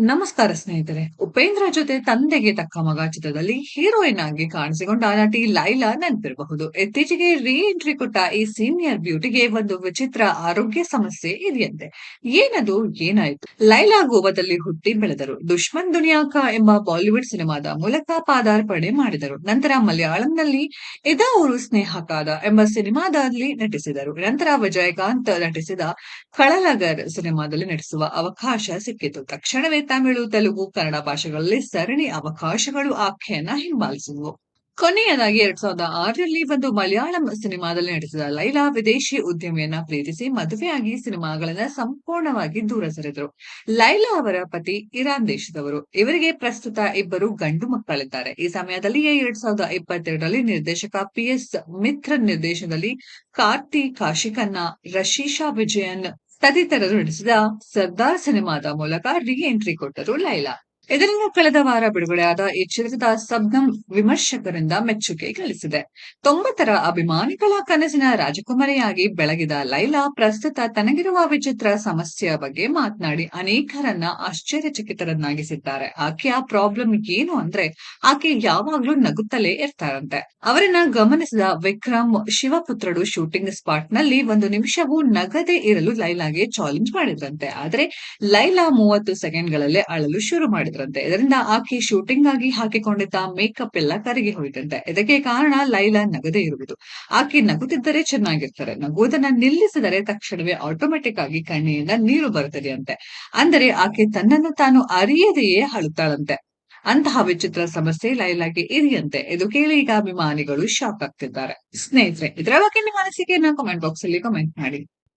ನಮಸ್ಕಾರ ಸ್ನೇಹಿತರೆ. ಉಪೇಂದ್ರ ಜೊತೆ ತಂದೆಗೆ ತಕ್ಕ ಮಗ ಚಿತ್ರದಲ್ಲಿ ಹೀರೋಯಿನ್ ಆಗಿ ಕಾಣಿಸಿಕೊಂಡ ನಟಿ ಲೈಲಾ ನೆನಪಿರಬಹುದು. ಇತ್ತೀಚೆಗೆ ರೀ ಎಂಟ್ರಿ ಕೊಟ್ಟ ಈ ಸೀನಿಯರ್ ಬ್ಯೂಟಿಗೆ ಒಂದು ವಿಚಿತ್ರ ಆರೋಗ್ಯ ಸಮಸ್ಯೆ ಇದೆಯಂತೆ. ಏನದು, ಏನಾಯ್ತು? ಲೈಲಾ ಗೋವಾದಲ್ಲಿ ಹುಟ್ಟಿ ಬೆಳೆದರು. ದುಷ್ಮನ್ ದುನಿಯಾಕ ಎಂಬ ಬಾಲಿವುಡ್ ಸಿನಿಮಾದ ಮೂಲಕ ಪಾದಾರ್ಪಣೆ ಮಾಡಿದರು. ನಂತರ ಮಲಯಾಳಂನಲ್ಲಿ ಇದ ಊರು ಸ್ನೇಹಕಾದ ಎಂಬ ಸಿನಿಮಾದಲ್ಲಿ ನಟಿಸಿದರು. ನಂತರ ವಿಜಯಕಾಂತ್ ನಟಿಸಿದ ಕಳಲಗರ್ ಸಿನಿಮಾದಲ್ಲಿ ನಟಿಸುವ ಅವಕಾಶ ಸಿಕ್ಕಿತು. ತಕ್ಷಣವೇ ತಮಿಳು, ತೆಲುಗು, ಕನ್ನಡ ಭಾಷೆಗಳಲ್ಲಿ ಸರಣಿ ಅವಕಾಶಗಳು ಆಖ್ಯೆಯನ್ನ ಹಿಂಬಾಲಿಸಿದವು. ಕೊನೆಯದಾಗಿ ಎರಡ್ ಸಾವಿರದ ಆರರಲ್ಲಿ ಒಂದು ಮಲಯಾಳಂ ಸಿನಿಮಾದಲ್ಲಿ ನಟಿಸಿದ ಲೈಲಾ ವಿದೇಶಿ ಉದ್ಯಮಿಯನ್ನ ಪ್ರೀತಿಸಿ ಮದುವೆಯಾಗಿ ಸಿನಿಮಾಗಳನ್ನ ಸಂಪೂರ್ಣವಾಗಿ ದೂರ ಸರಿದರು. ಲೈಲಾ ಅವರ ಪತಿ ಇರಾನ್ ದೇಶದವರು. ಇವರಿಗೆ ಪ್ರಸ್ತುತ ಇಬ್ಬರು ಗಂಡು ಮಕ್ಕಳಿದ್ದಾರೆ. ಈ ಸಮಯದಲ್ಲಿಯೇ ಎರಡ್ ಸಾವಿರದ ಇಪ್ಪತ್ತೆರಡರಲ್ಲಿ ನಿರ್ದೇಶಕ ಪಿ ಎಸ್ ಮಿತ್ರನ್ ನಿರ್ದೇಶನದಲ್ಲಿ ಕಾರ್ತಿ ಕಾಶಿಕನ್ನ, ರಶೀಶಾ ವಿಜಯನ್ ತದಿತರರು ನಡೆಸಿದ ಸರ್ದಾರ್ ಸಿನಿಮಾದ ಮೂಲಕ ರಿ ಎಂಟ್ರಿ ಕೊಟ್ಟರು ಲೈಲಾ. ಇದರಿಂದ ಕಳೆದ ವಾರ ಬಿಡುಗಡೆಯಾದ ಈ ಚಿತ್ರದ ಸಬ್ನಂ ವಿಮರ್ಶಕರಿಂದ ಮೆಚ್ಚುಗೆ ಗಳಿಸಿದೆ. ತೊಂಬತ್ತರ ಅಭಿಮಾನಿಗಳ ಕನಸಿನ ರಾಜಕುಮಾರಿಯಾಗಿ ಬೆಳಗಿದ ಲೈಲಾ ಪ್ರಸ್ತುತ ತನಗಿರುವ ವಿಚಿತ್ರ ಸಮಸ್ಯೆಯ ಬಗ್ಗೆ ಮಾತನಾಡಿ ಅನೇಕರನ್ನ ಆಶ್ಚರ್ಯಚಕಿತರನ್ನಾಗಿಸಿದ್ದಾರೆ. ಆಕೆಯ ಪ್ರಾಬ್ಲಮ್ ಏನು ಅಂದ್ರೆ, ಆಕೆ ಯಾವಾಗ್ಲೂ ನಗುತ್ತಲೇ ಇರ್ತಾರಂತೆ. ಅವರನ್ನ ಗಮನಿಸಿದ ವಿಕ್ರಮ್ ಶಿವಪುತ್ರಡು ಶೂಟಿಂಗ್ ಸ್ಪಾಟ್ನಲ್ಲಿ ಒಂದು ನಿಮಿಷವೂ ನಗದೆ ಇರಲು ಲೈಲಾಗೆ ಚಾಲೆಂಜ್ ಮಾಡಿದ್ರಂತೆ. ಆದ್ರೆ ಲೈಲಾ ಮೂವತ್ತು ಸೆಕೆಂಡ್ ಗಳಲ್ಲೇ ಅಳಲು ಶುರು ಮಾಡಿದ್ರಂತೆ ಇದರಿಂದ ಆಕೆ ಶೂಟಿಂಗ್ ಆಗಿ ಹಾಕಿಕೊಂಡಿದ್ದ ಮೇಕಪ್ ಎಲ್ಲ ಕರಗಿ ಹೋಯ್ತಂತೆ. ಇದಕ್ಕೆ ಕಾರಣ ಲೈಲಾ ನಗದೇ ಇರುವುದು. ಆಕೆ ನಗುತ್ತಿದ್ದರೆ ಚೆನ್ನಾಗಿರ್ತಾರೆ. ನಗುವುದನ್ನ ನಿಲ್ಲಿಸಿದರೆ ತಕ್ಷಣವೇ ಆಟೋಮೆಟಿಕ್ ಆಗಿ ಕಣ್ಣಿಯಿಂದ ನೀರು ಬರುತ್ತದೆ ಅಂತೆ ಅಂದರೆ ಆಕೆ ತನ್ನನ್ನು ತಾನು ಅರಿಯದೆಯೇ ಅಳುತ್ತಾಳಂತೆ. ಅಂತಹ ವಿಚಿತ್ರ ಸಮಸ್ಯೆ ಲೈಲಾಗೆ ಇದೆಯಂತೆ. ಇದು ಕೇಳಿ ಈಗ ಅಭಿಮಾನಿಗಳು ಶಾಕ್ ಆಗ್ತಿದ್ದಾರೆ. ಸ್ನೇಹಿತರೆ, ಇದರ ಬಗ್ಗೆ ನಿಮ್ಮ ಅನಿಸಿಕೆಯನ್ನ ಕಾಮೆಂಟ್ ಬಾಕ್ಸ್ ಅಲ್ಲಿ ಕಮೆಂಟ್ ಮಾಡಿ.